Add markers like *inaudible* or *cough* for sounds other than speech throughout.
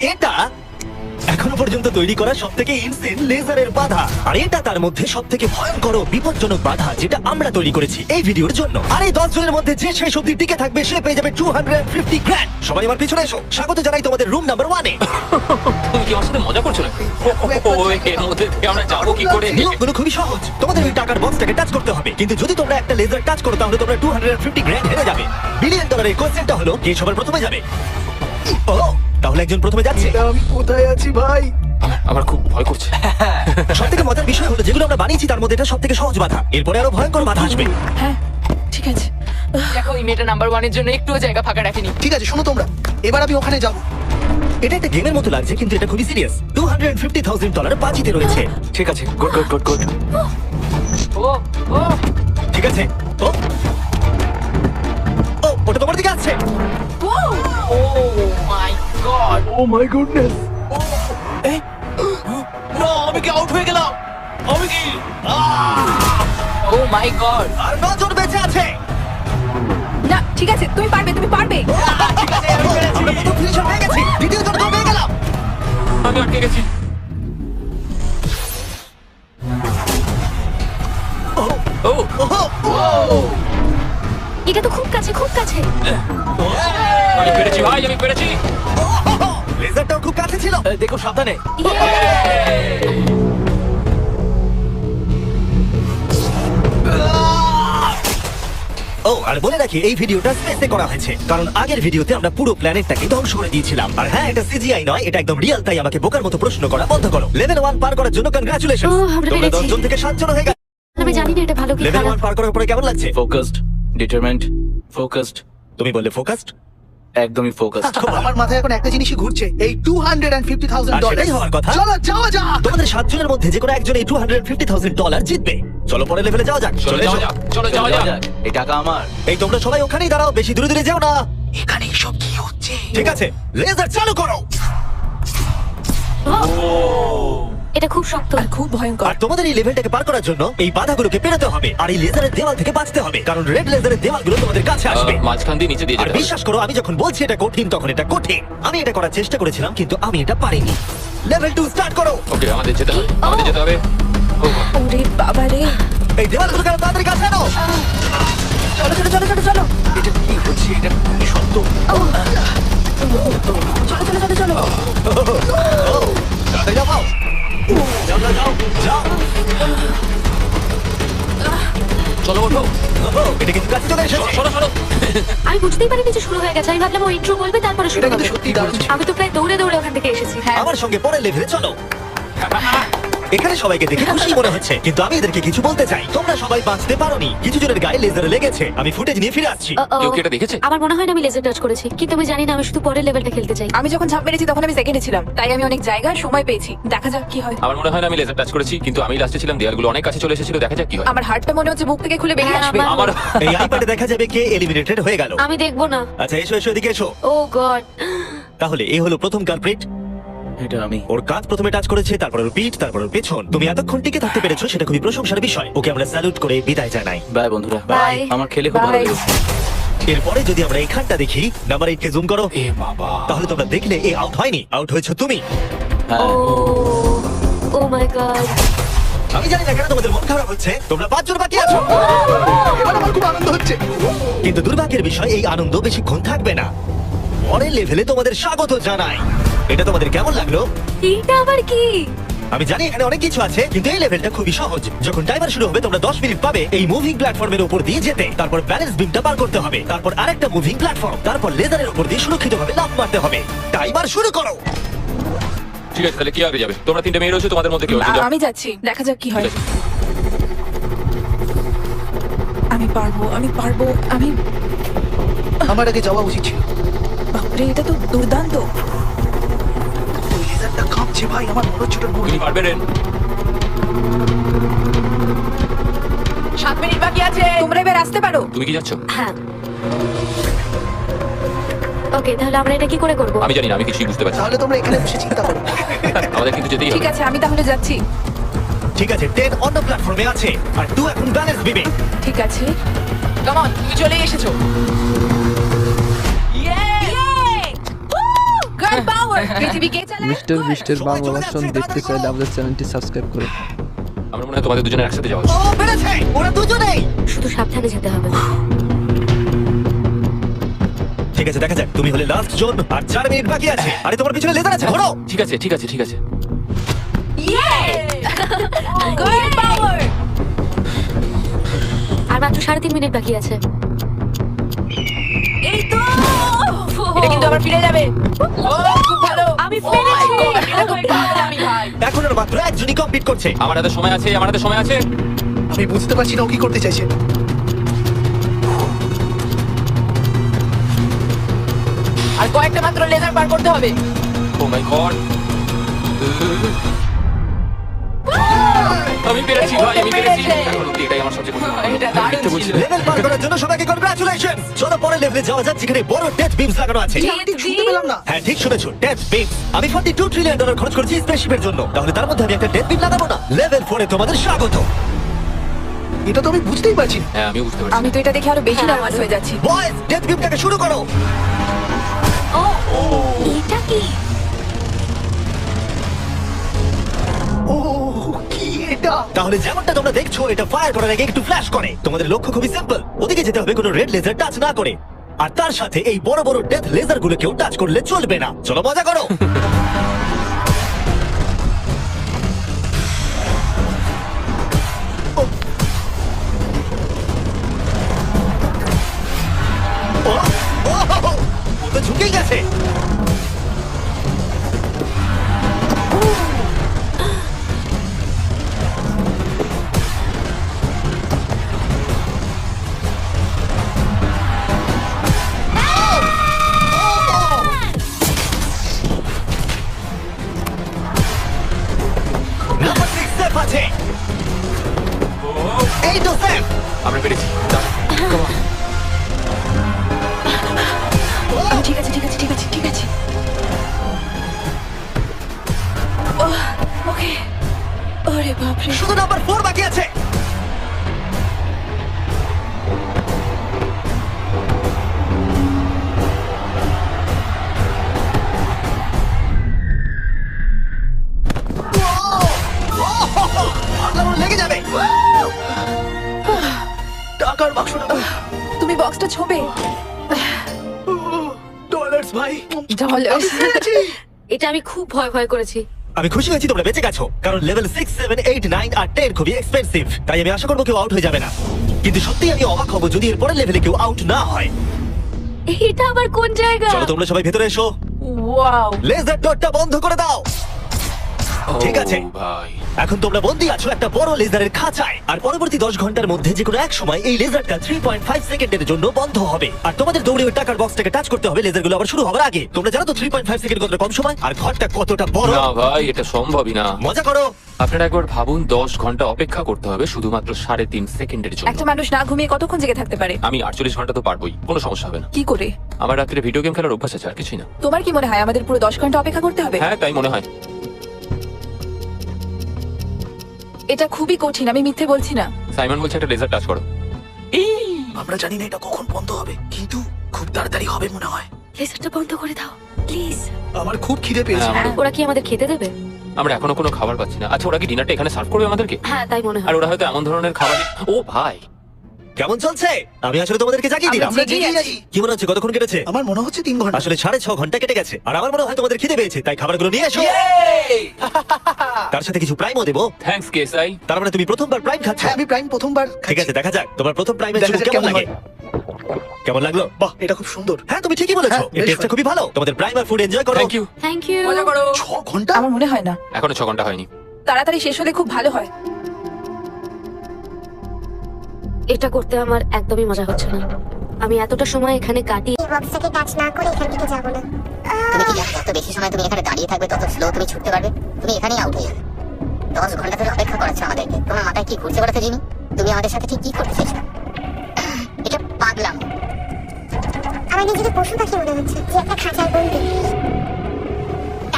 এটা এখনও পর্যন্ত তৈরি করা সব থেকে ইনসেন লেজারের বাধা। আর এটা তার মধ্যে সব থেকে ভয়ঙ্কর ও বিপজ্জনক বাধা যেটা আমরা তৈরি করেছি এই ভিডিওর জন্য। আর এই দশ জনের মধ্যে যে শেষ অব্দি টিকে থাকবে সে পেয়ে যাবে টু হান্ড্রেড ফিফটি গ্র্যান্ড সবাই আমার পিছনে এসো। স্বাগত জানাই তোমাদের রুম নাম্বার ওয়ানে তুমি কি আমার সাথে মজা করছ না *laughs* এর মধ্যে আমরা যাব কি করে? নিয়মগুলো খুবই সহজ। তোমাদের ওই টাকার বক্সটাকে টাচ করতে হবে। কিন্তু যদি তোমরা একটা লেজার টাচ করো তাহলে তোমরা টু হান্ড্রেড ফিফটি গ্র্যান্ড হেরে যাবে। বিলিয়ন ডলারের কোয়েশ্চেনটা হলো কে সবার প্রথমে যাবে? ও! তাহলে একজন প্রথমে যাচ্ছে। আমি কোথায় আছি ভাই? আমার- আমার খুব ভয় করছে। *laughs* সব থেকে মজার বিষয় হলো যেগুলো আমরা বানিয়েছি তার মধ্যে এটা সব থেকে সহজ বাধা। এরপরে আরও ভয়ঙ্কর বাধা আসবে। হ্যাঁ ঠিক আছে। দেখো এই মেয়েটা নাম্বার ওয়ানের জন্য একটুও জায়গা ফাঁকা রাখেনি। ঠিক আছে শোনো তোমরা। এবার আমি ওখানে যাব। এটা একটা গেমের মতো লাগছে কিন্তু এটা খুবই serious two hundred fifty thousand dollar বাজিতে রয়েছে। ঠিক আছে গুড গুড গুড গুড ও ও। ঠিক আছে ও ও ও মাই গুডনেস আমি কি আউট হয়ে গেলাম? আমি কি? ও মাই গড আর নজন বেঁচে আছে। না ঠিক আছে তুমি পারবে তুমি পারবে। আমরা প্রথম ফিনিশার হয়ে গেছি। দ্বিতীয় জন পেয়ে গেলাম। আমি আটকে গেছি। ও এটা তো খুব কাছে খুব কাছে। আমি পেরেছি ভাই আমি পেরেছি। লেজারটাও খুব কাছে ছিল। দেখো সাবধানে। ও আর বলে রাখি এই ভিডিওটা স্পেসে করা হয়েছে। কারণ আগের ভিডিওতে আমরা পুরো প্ল্যানেটটাকে ধ্বংস করে দিয়েছিলাম। আর হ্যাঁ এটা সিজিআই নয় এটা একদম রিয়েল তাই আমাকে বোকার মতো প্রশ্ন করা বন্ধ করো। লেভেল ওয়ান পার করার জন্য কনগ্রাচুলেশন ও, আমরা তোমরা পেরেছি। দশজন থেকে সাতজন হয়ে গেছে আমি জানি না এটা ভালো কি লেভেল খারাপ। ওয়ান পার করার পরে কেমন লাগছে? ফোকাসড ডিটারমেন্ট ফোকাসড তুমি বললে ফোকাসড একদমই ফোকাসড আমার মাথায় এখন একটা জিনিসই ঘুরছে এই টু হান্ড্রেড অ্যান্ড ফিফটি আর থাউজেন্ড সেটাই হওয়ার কথা। চলো যাওয়া যাক। তোমাদের সাতজনের মধ্যে যে কোনো একজন এই two hundred fifty thousand dollar জিতবে। চলো পরে লেভেলে যাওয়া যাক। চলো চলে যাওয়া যাক। চলো যাওয়া যাক। এই টাকা আমার। এই তোমরা সবাই ওখানেই দাঁড়াও বেশি দূরে দূরে যাও না। এখানে সব কি হচ্ছে? ঠিক আছে লেজার চালু করো। এটা খুব শক্ত। আর খুব ভয়ঙ্কর। আর তোমাদের এই লেভেলটাকে পার করার জন্য এই বাধাগুলোকে পেরোতে হবে আর এই লেজারের দেওয়াল থেকে বাঁচতে হবে কারণ রেড লেজারের দেওয়ালগুলো তোমাদের কাছে আসবে। আহ, মাঝখান দিয়ে নিচে দিয়ে আর যেতে হবে। বিশ্বাস করো আমি যখন বলছি এটা কঠিন তখন এটা কঠিন। আমি এটা করার চেষ্টা করেছিলাম কিন্তু আমি এটা পারিনি। লেভেল টু স্টার্ট করো। ওকে আমাদের যেতে হবে আমাদের যেতে হবে। ওরে বাবা রে চলো ওঠো। এটা কিন্তু কাছে চলে এসেছে। সরো সরো। আমি বুঝতেই পারিনি যে শুরু হয়ে গেছে। আমি ভাবলাম ও ইন্ট্রো বলবে তারপরে শুরু হবে কিন্তু সত্যি দারুণ আমি তো প্রায় দৌড়ে দৌড়ে ওখান থেকে এসেছি। হ্যাঁ। আমার সঙ্গে পরের লেভেলে চলো। *laughs* এখানে সবাইকে দেখে খুশি মনে হচ্ছে কিন্তু আমি এদেরকে কিছু বলতে চাই। তোমরা সবাই বাঁচতে পারোনি। কিছু জনের গায়ে লেজারে লেগেছে। আমি ফুটেজ নিয়ে ফিরে আসছি। কেউ কি এটা দেখেছে? আমার মনে হয় না আমি লেজার টাচ করেছি কিন্তু আমি জানি না আমি শুধু পরের লেভেলটা খেলতে চাই। আমি যখন ঝাঁপ মেরেছি তখন আমি সেকেন্ডে ছিলাম তাই আমি অনেক জায়গায় সময় পেয়েছি। দেখা যাক কি হয়। আমার মনে হয় না আমি লেজার টাচ করেছি কিন্তু আমি লাস্টে ছিলাম দেয়ালগুলো অনেক কাছে চলে এসেছিল দেখা যাক কি হয়। আমার হার্টটা মনে হচ্ছে বুক থেকে খুলে বেরিয়ে হ্যাঁ, আসবে। আমার- আমার এই আইপ্যাডে দেখা যাবে কে এলিমিনেটেড হয়ে গেল। আমি দেখব না। আচ্ছা এসো এসো এদিকে এসো। ও গড তাহলে এই হলো প্রথম কালপ্রিট এটা আমি। ওর কাঁধ প্রথমে টাচ করেছে তারপর ওর পিঠ তারপর ওর পেছন। তুমি এতক্ষণ টিকে থাকতে পেরেছ সেটা খুবই প্রশংসার বিষয়। ওকে আমরা স্যালুট করে বিদায় জানাই। বাই বন্ধুরা। Bye. আমার খেলে খুব ভালো লেগেছে। এরপরে যদি আমরা এখানটা দেখি নাম্বার এইট কে জুম করো। এ বাবা। তাহলে তোমরা দেখলে এ আউট হয়নি আউট হয়েছে তুমি। ও ও মাই গড আমি জানি না কেন তোমাদের মন খারাপ হচ্ছে তোমরা পাঁচজন বাকি আছো। এবার আমার খুব আনন্দ হচ্ছে। কিন্তু দুর্ভাগ্যের বিষয় এই আনন্দ বেশিক্ষণ থাকবে না। পরের লেভেলে তোমাদের স্বাগত জানাই। এটা তোমাদের কেমন লাগল? এটা আবার কি? আমি জানি এখানে অনেক কিছু আছে কিন্তু এই লেভেলটা খুবই সহজ। যখন টাইমার শুরু হবে তোমরা 10 মিনিট পাবে এই মুভিং প্ল্যাটফর্মের উপর দিয়ে যেতে। তারপর ব্যালেন্স বিমটা পার করতে হবে। তারপর আরেকটা মুভিং প্ল্যাটফর্ম তারপর লেজারের উপর দিয়ে সুরক্ষিতভাবে লাফ মারতে হবে। টাইমার শুরু করো! ঠিক আছে তাহলে কি হবে যাবে? তোমরা তিনটে মেয়ে রয়েছে তোমাদের মধ্যে কেউ একজন যাও। আমি যাচ্ছি। দেখা যাক কি হয়। আমি পারব আমি পারব আমি আমার আগে যাওয়া উচিত ছিল। বাপরে এটা তো দুর্দান্ত। লেজারটা ভাই আমার মনে হচ্ছে ওটা নড়বে। তুমি পারবে রেন সাত মিনিট বাকি আছে তোমরা এবার আসতে পারো। তুমি কি যাচ্ছ? হ্যাঁ। ওকে তাহলে আমরা এটা কি করে করব? আমি জানি না আমি কিছুই বুঝতে পারছি তাহলে তোমরা এখানে বসে চিন্তা করো। আমাদের কিন্তু যেতেই ঠিক আছে আমি তাহলে যাচ্ছি। ঠিক আছে 10 অন্য প্ল্যাটফর্মে আছে আর 2 এখন ব্যালেন্স বিমে ঠিক আছে। কেমন তুমি চলে এসেছ। চালায়? মিস্টার বাংলা ভার্সন দেখতে চাইলে আমাদের চ্যানেলটি সাবস্ক্রাইব করুন আমার মনে হয় তোমাদের দুজনের একসাথে যাওয়া উচিত। ও পেরেছে ওরা দুজনেই! শুধু সাবধানে যেতে হবে ঠিক আছে দেখা যাক। তুমি হলে লাস্ট জোন আর চার মিনিট বাকি আছে। আরে তোমার পিছনে লেজার আছে ঘোরো! ঠিক আছে ঠিক আছে ঠিক আছে। গুড পাওয়ার আর মাত্র সাড়ে তিন মিনিট বাকি আছে। কিন্তু আবার ফিরে যাবে। ও খুব ভালো। আমি Oh পেরেছি। এটা খুব ভালো ভাই। এখন আর মাত্র একজনই কমপ্লিট করছে। আমার হাতে সময় আছে আমার হাতে সময় আছে। আমি বুঝতে পারছি না ও কি করতে চাইছে। আর কয়েকটা মাত্র লেজার পার করতে হবে। ও মাই গড আমি পেরেছি ভাই আমি পেরেছি। এখন অব্দি এটাই আমার সবচেয়ে কঠিন *laughs* দারুণ ছিল লেভেল পার করার জন্য সবাইকে কনগ্রাচুলেশন চলো পরের লেভেলে যাওয়া যাক যেখানে বড় ডেথ বিমস লাগানো আছে। আমি ঠিক শুনতে পেলাম না। হ্যাঁ ঠিক শুনেছো ডেথ বিম আমি 42 ট্রিলিয়ন ডলার খরচ করেছি স্পেসশিপের জন্য। তাহলে তার মধ্যে আমি একটা ডেথ বিম লাগাবো না। লেভেল 4 এ তোমাদের স্বাগত। এটা তো আমি বুঝতেই পারছি না। হ্যাঁ আমিও বুঝতে পারছি। আমি তো এটা দেখে আরও বেশি নার্ভাস হয়ে যাচ্ছি। বয়েজ ডেথ বিমটাকে শুরু করো। এটা তাহলে যেমনটা তোমরা দেখছ, এটা ফায়ার করার আগে একটু ফ্ল্যাশ করে। তোমাদের লক্ষ্য খুবই সিম্পল ওদিকে যেতে হবে, কোনো রেড লেজার টাচ না করে। আর তার সাথে এই বড় বড় ডেথ লেজার গুলোকেও টাচ করলে চলবে না। চলো মজা করো। বক্সটা ছোবে ডলার্স ভাই। ডলার্স। এটা আমি খুব ভয় ভয় করেছি। আমি খুশি হয়েছি তোমরা বেঁচে গেছো। কারণ level six seven eight nine আর টেন খুবই এক্সপেন্সিভ তাই আমি আশা করব কেউ আউট হয়ে যাবে না। কিন্তু সত্যি আমি অবাক হব যদি এর পরের লেভেলে কেউ আউট না হয়। এটা আবার কোন জায়গা? চলো তোমরা সবাই ভেতরে এসো। ওয়াও লেজার ডটটা বন্ধ করে দাও। ঠিক আছে। ভাই। এখন তোমরা বন্দি আছো একটা বড় লেজারের খাঁচায়। আর পরবর্তী দশ ঘণ্টার মধ্যে যে কোনো এক সময় এই লেজারটা থ্রি পয়েন্ট ফাইভ সেকেন্ডের জন্য বন্ধ হবে। আর তোমাদের দৌড়ে ওই টাকার বক্সটাকে টাচ করতে হবে লেজারগুলো আবার শুরু হওয়ার আগে। তোমরা জানো তো থ্রি পয়েন্ট ফাইভ সেকেন্ড কতটা কম সময়? আর ঘরটা কতটা বড়? না ভাই এটা সম্ভবই না। মজা করো। আপনারা একবার ভাবুন দশ ঘণ্টা অপেক্ষা করতে হবে শুধুমাত্র সাড়ে তিন সেকেন্ডের জন্য। একটা মানুষ না ঘুমিয়ে কতক্ষণ জেগে থাকতে পারে? আমি আটচল্লিশ ঘণ্টা তো পারবোই কোনো সমস্যা হবে না। কি করে? আমার রাত্রে ভিডিও গেম খেলার অভ্যাস আছে আর কিছুই না। তোমার কি মনে হয় আমাদের পুরো দশ ঘণ্টা অপেক্ষা করতে হবে? হ্যাঁ তাই মনে হয়। এটা খুবই কঠিন আমি মিথ্যে বলছি না। সাইমন বলছে একটা লেজার টাচ করো। আমরা জানি না এটা কখন বন্ধ হবে কিন্তু খুব তাড়াতাড়ি হবে মনে হয়। লেজারটা বন্ধ করে দাও প্লিজ। আমার খুব খিদে পেয়েছে। হ্যাঁ, ওরা কি আমাদের খেতে দেবে? আমরা এখনও কোনো খাবার পাচ্ছি না। আচ্ছা ওরা কি ডিনারটা এখানে সার্ভ করবে আমাদেরকে? হ্যাঁ তাই মনে হয়। আর ওরা হয়তো এমন ধরনের খাবার ও ভাই! কেমন চলছে? আমি আসলে তোমাদেরকে জাগিয়ে দিলাম। আমরা জেগেই আছি। কি মনে হচ্ছে কতক্ষণ কেটেছে? আমার মনে হচ্ছে তিন ঘণ্টা। আসলে সাড়ে ছ ঘণ্টা কেটে গেছে। আর আমার মনে হয় তোমাদের খিদে পেয়েছে তাই খাবারগুলো নিয়ে এসো। *laughs* তার সাথে কিছু প্রাইমও দেবো। থ্যাঙ্কস কেসাই তার মানে তুমি প্রথমবার প্রাইম খাচ্ছ? হ্যাঁ আমি প্রাইম প্রথমবার ঠিক আছে দেখা যাক। তোমার প্রথম প্রাইমের দেখা চুমুক যাক কেমন কেমন লাগে? কেমন লাগল? বাহ এটা খুব সুন্দর। হ্যাঁ তুমি ঠিকই বলেছ। হ্যাঁ, বেশ টেস্টটা ভালো। খুবই ভালো। তোমাদের প্রাইমার ফুড এনজয় করো। থ্যাংক ইউ থ্যাংক ইউ মজা করো। ছ ঘণ্টা? আমার মনে হয় না। এখনও ছ ঘণ্টা হয়নি। তাড়াতাড়ি শেষ হলে খুব ভালো হয়। এটা করতে আমার একদমই মজা হচ্ছে না। আমি এতটা সময় এখানে কাটিয়ে এই বক্সটাকে না করে এখান থেকে যাব না। তুমি কি যত বেশি সময় তুমি এখানে দাঁড়িয়ে থাকবে তত স্লো তুমি ছুটতে পারবে? তুমি এখানেই আউট হয়ে যাবে। দশ ঘণ্টা ধরে অপেক্ষা করাচ্ছ আমাদেরকে। তোমার মাথায় কি ঘুরছে জিনি তুমি আমাদের সাথে ঠিক কি করতে চাইছো এটা পাগলাম। আমার নিজেকে পশু পাখি মনে হচ্ছে যে একটা বন্দি।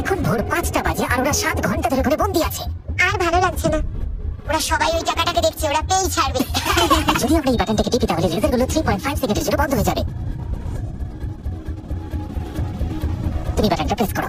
এখন ভোর পাঁচটা বাজে আর ওরা সাত ঘণ্টা ধরে ঘরে বন্দি আছে। আর ভালো লাগছে না। ওরা সবাই ওই টাকাটাকে দেখছে, ওরা পেই ছাড়বে। *laughs* যদি আমরা এই বাটনটাকে টিপি তাহলে লেজারগুলো থ্রি পয়েন্ট ফাইভ সেকেন্ডের জন্য বন্ধ হয়ে যাবে। তুমি বাটনটা প্রেস করো।